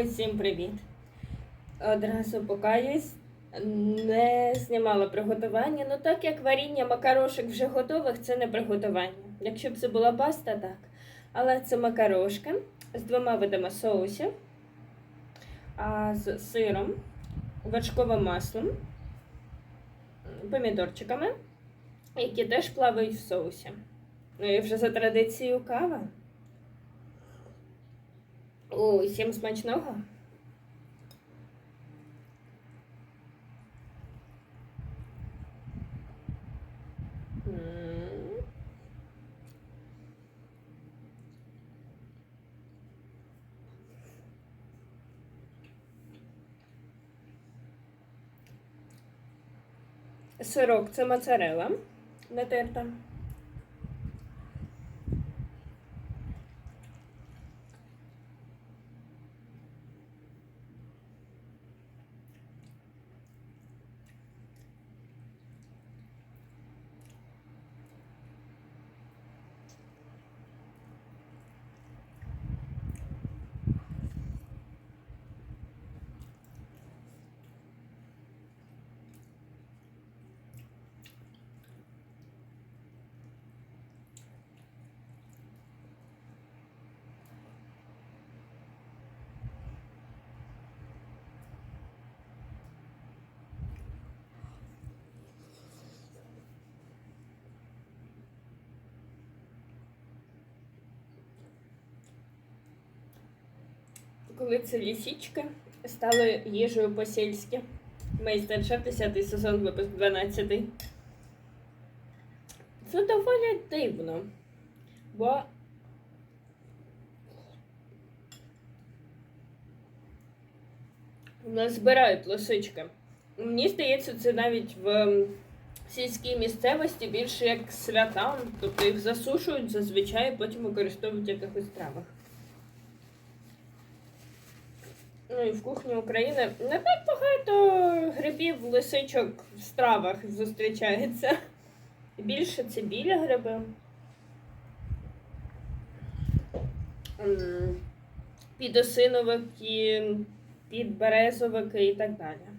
Усім привіт! Одразу покаюсь, не знімала приготування. Ну так як варіння макарошок вже готових, це не приготування. Якщо б це була паста, так. Але це макарошки з двома видами соусів, а з сиром, вершковим маслом, помідорчиками, які теж плавають в соусі. Ну і вже за традицією кава. Усім смачного. Сирок це моцарелла натерта. Коли це лісічки стали їжею по-сільськи. Майстер-шеф 10 сезон, випуск 12. Це доволі дивно. Бо нас збирають лисички. Мені здається, це навіть в сільській місцевості більше як свята. Тобто їх засушують зазвичай, потім використовують в якихось травах. Ну і в кухні України не так багато грибів, лисичок в стравах зустрічається. Більше це біля гриби. Підосиновики, підберезовики і так далі.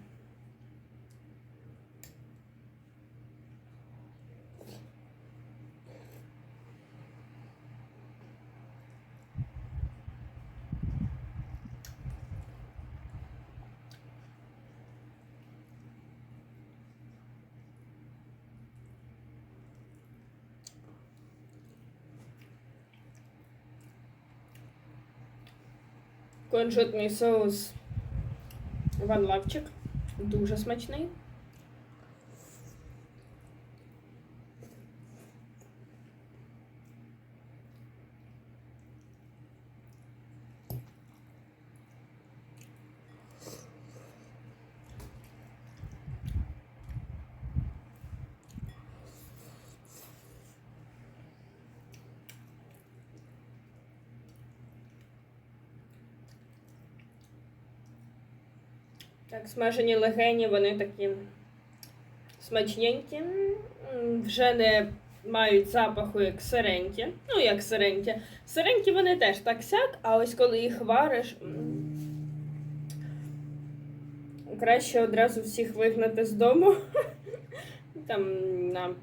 Кунжутний соус Ван Лавчик. Дуже смачний. Так, смажені легені, вони такі смачненькі. Вже не мають запаху як сиренькі. Ну, як сиренькі. Сиренькі вони теж так сяк, а ось коли їх вариш. Краще одразу всіх вигнати з дому. Там на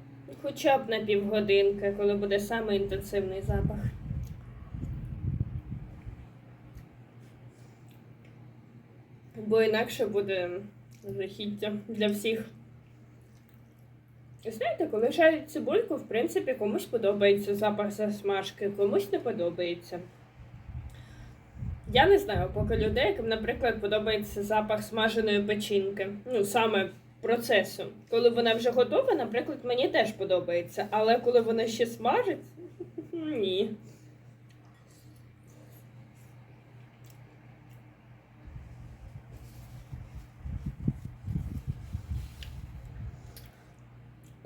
хоча б на півгодинки, коли буде саме інтенсивний запах. Бо інакше буде жахіття для всіх. Знаєте, коли жарять цибульку, в принципі, комусь подобається запах засмажки, комусь не подобається. Я не знаю поки людей, яким, наприклад, подобається запах смаженої печінки. Ну, саме процесу. Коли вона вже готова, наприклад, мені теж подобається. Але коли вона ще смажить, ні.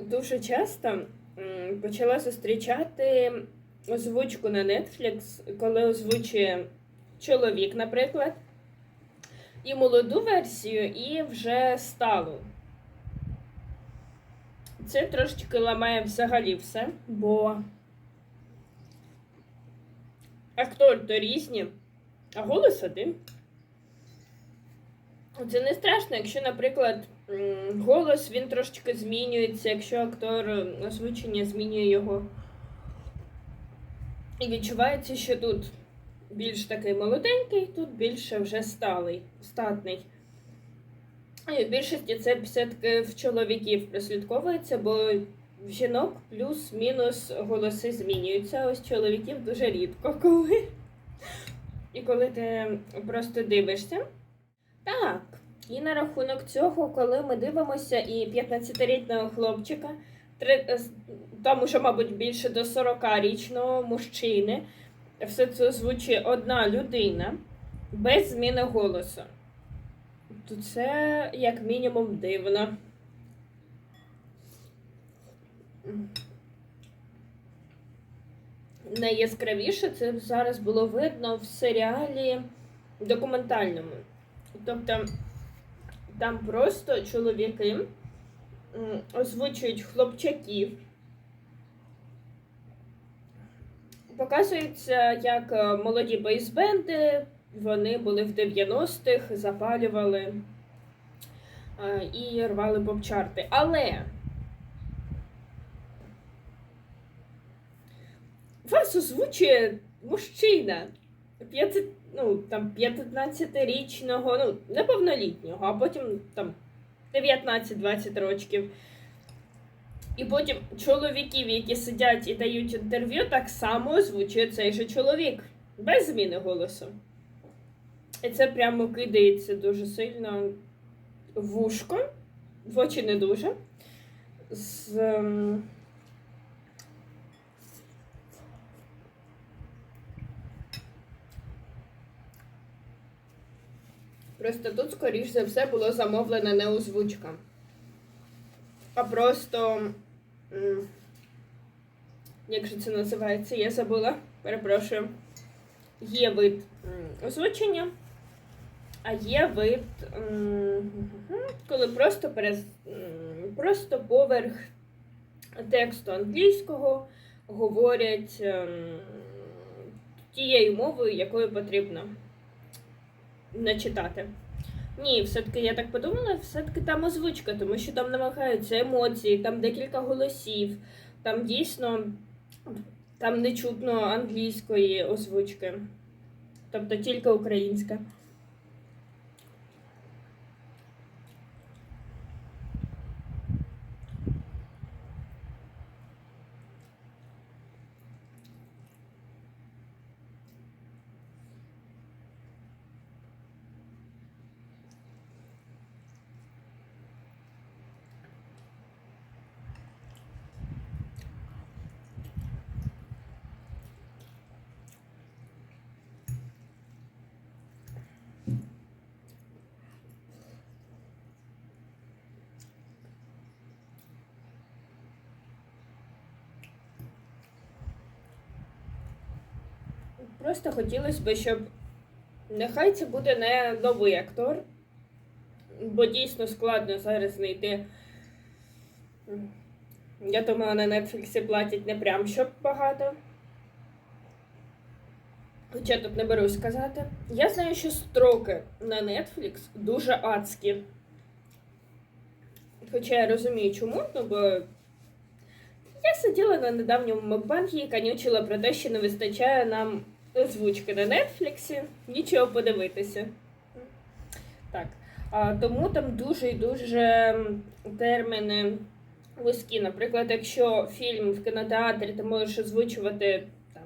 Дуже часто почала зустрічати озвучку на Netflix, коли озвучує чоловік, наприклад, і молоду версію, і вже сталу. Це трошечки ламає взагалі все, бо актор то різні, а голос один. Це не страшно, якщо, наприклад, голос він трошечки змінюється, якщо актор е, озвучення змінює його. І відчувається, що тут більш такий молоденький, тут більше вже сталий, статний. І в більшості це все-таки в чоловіків прослідковується, бо в жінок плюс-мінус голоси змінюються. Ось чоловіків дуже рідко коли. І коли ти просто дивишся. Так, і на рахунок цього, коли ми дивимося і 15-річного хлопчика, три- е, уже, мабуть, більше до 40-річного мужчини, все це озвучує одна людина без зміни голосу. То це як мінімум дивно. Найяскравіше це зараз було видно в серіалі документальному. Тобто там просто чоловіки озвучують хлопчаків. Показується, як е, молоді бойсбенди, вони були в 90-х, запалювали е, і рвали поп-чарти. Але вас озвучує мужчина. 50, ну, там, 15-річного, ну, неповнолітнього, а потім там 19-20 років. І потім чоловіків, які сидять і дають інтерв'ю, так само озвучує цей же чоловік, без зміни голосу. І це прямо кидається дуже сильно в вушко, в очі не дуже. З, Просто тут, скоріш за все, було замовлена не озвучка. А просто. Як же це називається? Я забула. Перепрошую. Є вид озвучення, а є вид, коли просто, перез, просто поверх тексту англійського говорять ем, тією мовою, якою потрібно не читати. Ні, все-таки я так подумала, все-таки там озвучка, тому що там намагаються емоції, там декілька голосів, там дійсно там не чутно англійської озвучки, тобто тільки українська. Просто хотілося б, щоб нехай це буде не новий актор, бо дійсно складно зараз знайти. Я думаю, на Netflix платять не прям щоб багато. Хоча тут не берусь сказати. Я знаю, що строки на Netflix дуже адські. Хоча я розумію, чому, ну бо я сиділа на недавньому Макбанкі і канючила про те, що не вистачає нам озвучки на Нетфліксі, нічого подивитися. Так. А, тому там дуже і дуже терміни вузькі. Наприклад, якщо фільм в кінотеатрі ти можеш озвучувати там,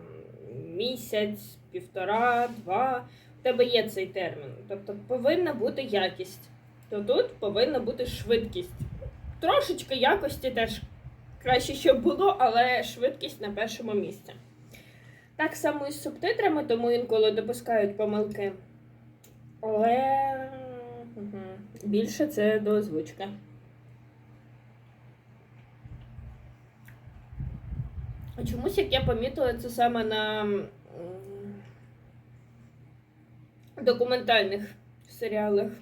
місяць, півтора, два, у тебе є цей термін. Тобто повинна бути якість. То тут повинна бути швидкість. Трошечки якості теж краще, щоб було, але швидкість на першому місці. Так само і з субтитрами, тому інколи допускають помилки. Але мгм, більше це до озвучки. А чомусь, як я помітила, це саме на документальних серіалах.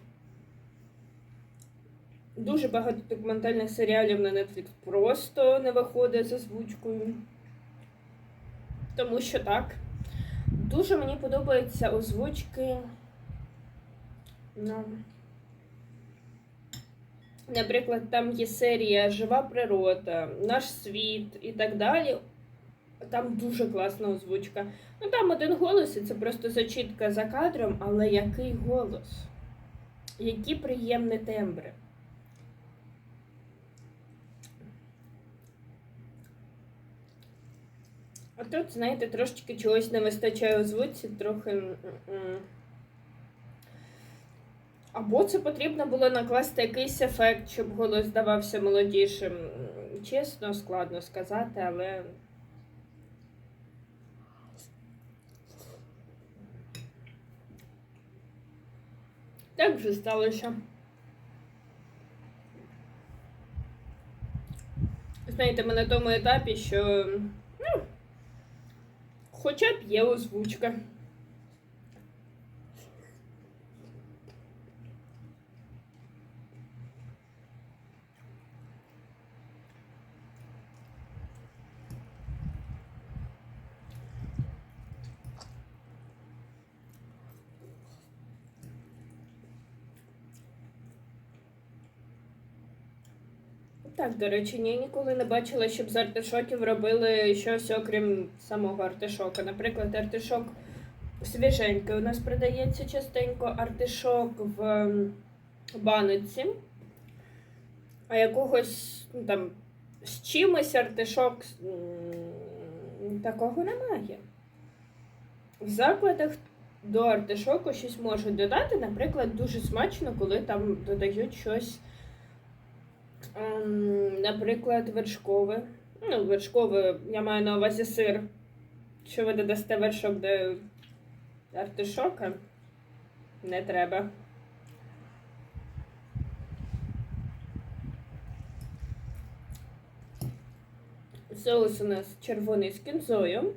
Дуже багато документальних серіалів на Netflix просто не виходить з озвучкою. Тому що так. Дуже мені подобаються озвучки. Ну, Наприклад, там є серія Жива природа, Наш світ і так далі. Там дуже класна озвучка. Ну там один голос, і це просто зачітка за кадром, але який голос? Які приємні тембри. А тут, знаєте, трошечки чогось не вистачає у звуці, трохи. Або це потрібно було накласти якийсь ефект, щоб голос здавався молодішим. Чесно, складно сказати, але. Так вже сталося. Знаєте, ми на тому етапі, що хоча б є озвучка. Так, до речі, ні, ніколи не бачила, щоб з артишоків робили щось окрім самого артишока. Наприклад, артишок свіженький у нас продається частенько артишок в ем, баночці, а якогось ну, там з чимось артишок такого немає. В закладах до артишоку щось можуть додати. Наприклад, дуже смачно, коли там додають щось. Ем, Наприклад, вершкове. Ну, вершкове, я маю на увазі сир. Що ви додасте вершок до артишока? Не треба. Соус у нас червоний з кінзою.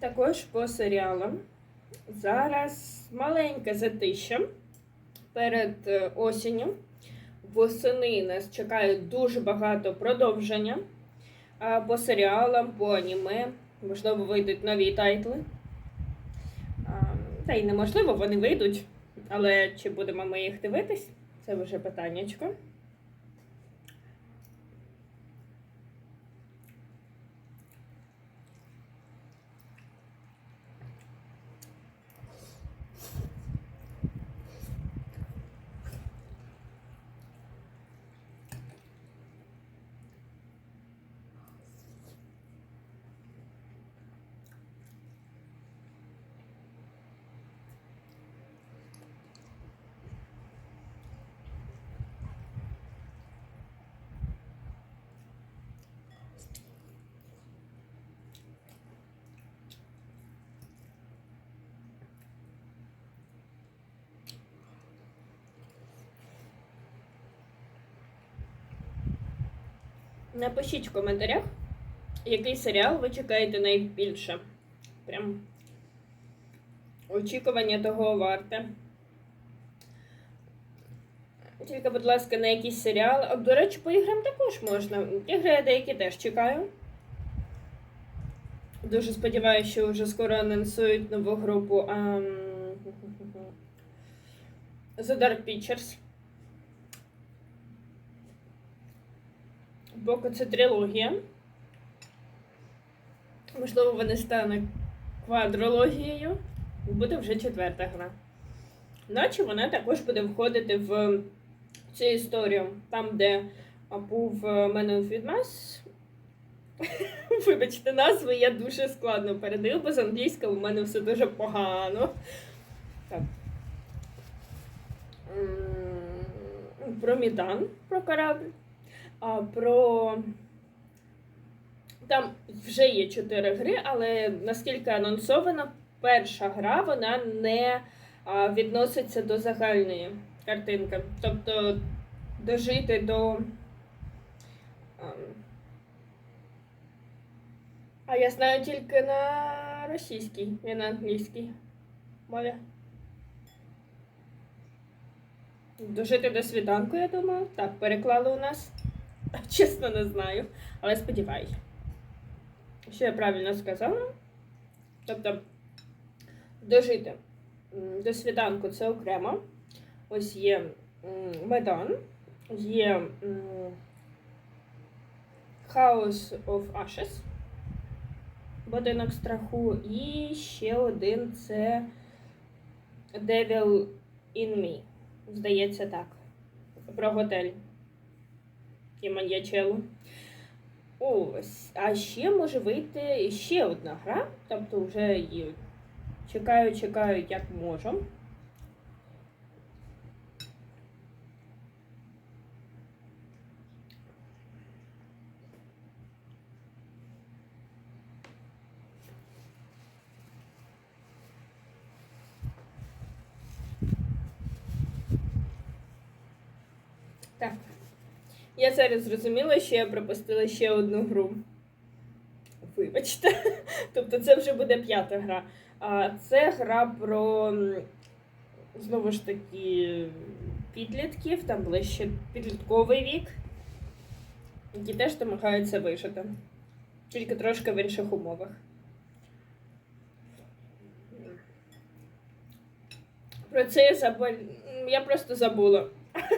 Також по серіалам. Зараз маленьке затища перед е, осінню. Восени нас чекає дуже багато продовження. По серіалам, по аніме, можливо, вийдуть нові тайтли. А, Та й неможливо, вони вийдуть. Але чи будемо ми їх дивитись? Це вже питаннячко. Напишіть в коментарях, який серіал ви чекаєте найбільше. Прям очікування того варте. Тільки, будь ласка, на якийсь серіал. А, До речі, по іграм також можна. Ігри я деякі теж чекаю. Дуже сподіваюся, що вже скоро анонсують нову групу ам, The Dark Pictures. Боку це трилогія. Можливо, вони стануть квадрологією. Буде вже четверта гра. Наче вона також буде входити в цю історію, там, де був е, мене відмас. Вибачте, назви я дуже складно передаю, бо з англійською у мене все дуже погано. Так. Про Мідан, про корабль. А про. Там вже є чотири гри, але наскільки анонсовано, перша гра вона не а, відноситься до загальної картинки. Тобто дожити до. ам, А я знаю тільки на російській і на англійській мові. Дожити до світанку, я думаю. Так, переклали у нас. Чесно, не знаю, але сподіваюся. Що я правильно сказала? Тобто, дожити до світанку це окремо. Ось є Медан, є House of Ashes, будинок страху, і ще один це Devil in Me. Здається, так. Про готель і маньячелу. Ось. А ще може вийти ще одна гра. Тобто вже її чекаю, чекаю, як можу. Так. Я зараз зрозуміла, що я пропустила ще одну гру. Вибачте. Тобто це вже буде п'ята гра. А це гра про знову ж таки підлітків, там ближче підлітковий вік, які теж намагаються вижити. Тільки трошки в інших умовах. Про це я забула. Я просто забула.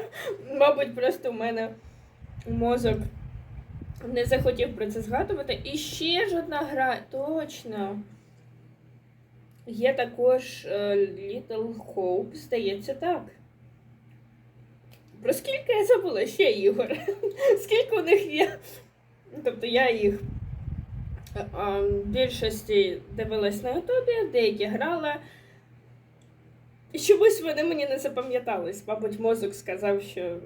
Мабуть, просто в мене мозок не захотів про це згадувати. І ще ж одна гра, точно. Є також е, Little Hope, здається, так. Про скільки я забула ще ігор? Скільки у них є? Тобто я їх е, в більшості дивилась на Ютубі, деякі грала. І чомусь вони мені не запам'ятались. Мабуть, мозок сказав, що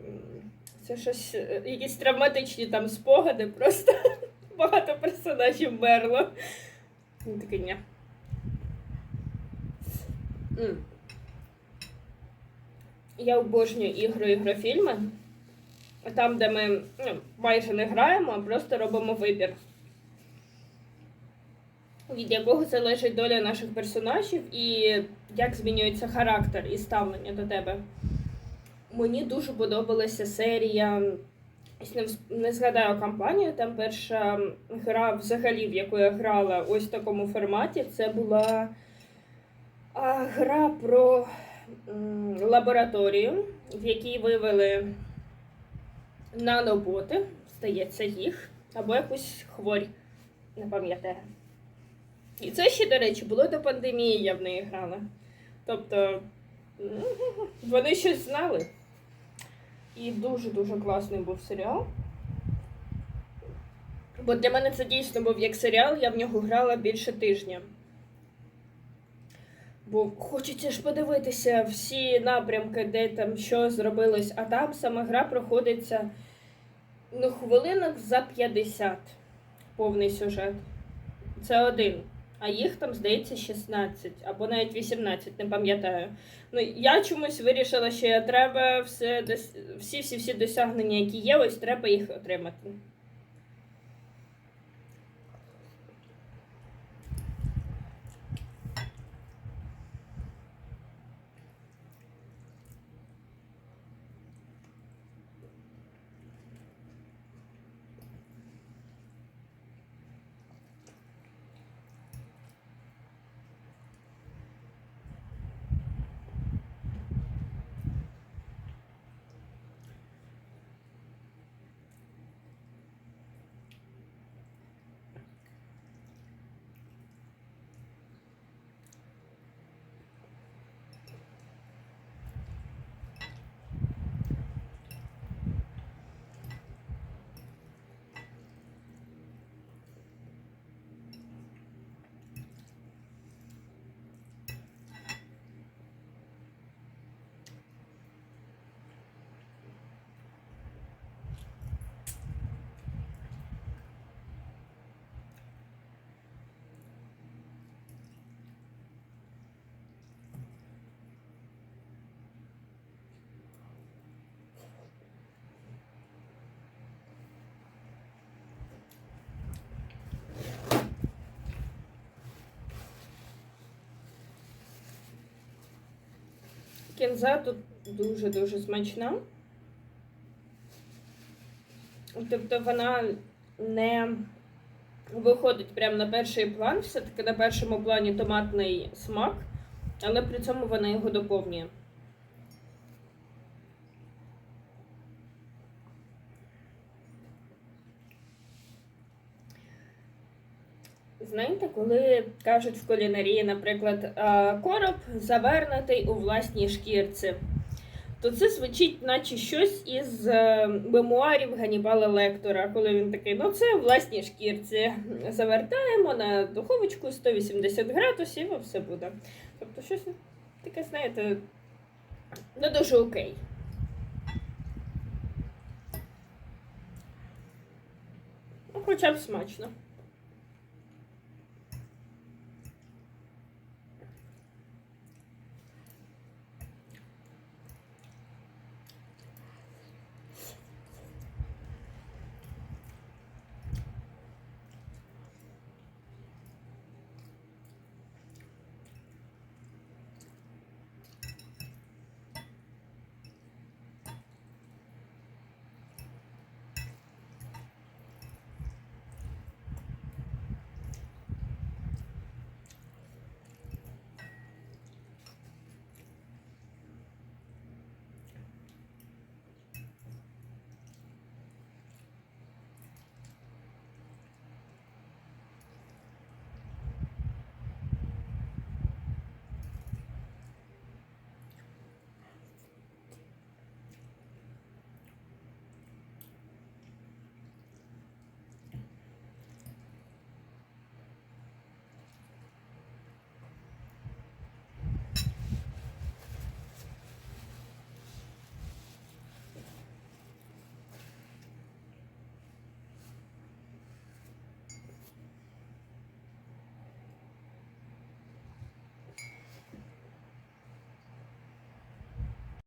це щось, е, якісь травматичні там спогади, просто багато персонажів мерло. Він такий ні. Я обожнюю ігри ігрофільми. Там, де ми ну, майже не граємо, а просто робимо вибір. Від якого залежить доля наших персонажів і як змінюється характер і ставлення до тебе. Мені дуже подобалася серія. Не, згадаю компанію. Там перша гра, взагалі, в яку я грала ось в такому форматі. Це була гра про лабораторію, в якій вивели наноботи, здається, їх, або якусь хворь, не пам'ятаю. І це ще, до речі, було до пандемії, я в неї грала. Тобто вони щось знали. І дуже-дуже класний був серіал. Бо для мене це дійсно був як серіал, я в нього грала більше тижня. Бо хочеться ж подивитися всі напрямки, де там що зробилось, а там сама гра проходиться ну, хвилинок за 50 повний сюжет. Це один. А їх там, здається, 16 або навіть 18, не пам'ятаю. Ну, я чомусь вирішила, що я треба все, дос- всі, всі, всі досягнення, які є, ось треба їх отримати. Кінза тут дуже-дуже смачна. Тобто вона не виходить прямо на перший план, все-таки на першому плані томатний смак, але при цьому вона його доповнює. Знаєте, коли кажуть в кулінарії, наприклад, короб завернутий у власній шкірці, то це звучить, наче щось із е, мемуарів Ганібала Лектора, коли він такий, ну це у власній шкірці. Завертаємо на духовочку 180 градусів і все буде. Тобто щось таке, знаєте, не дуже окей. Ну, хоча б смачно.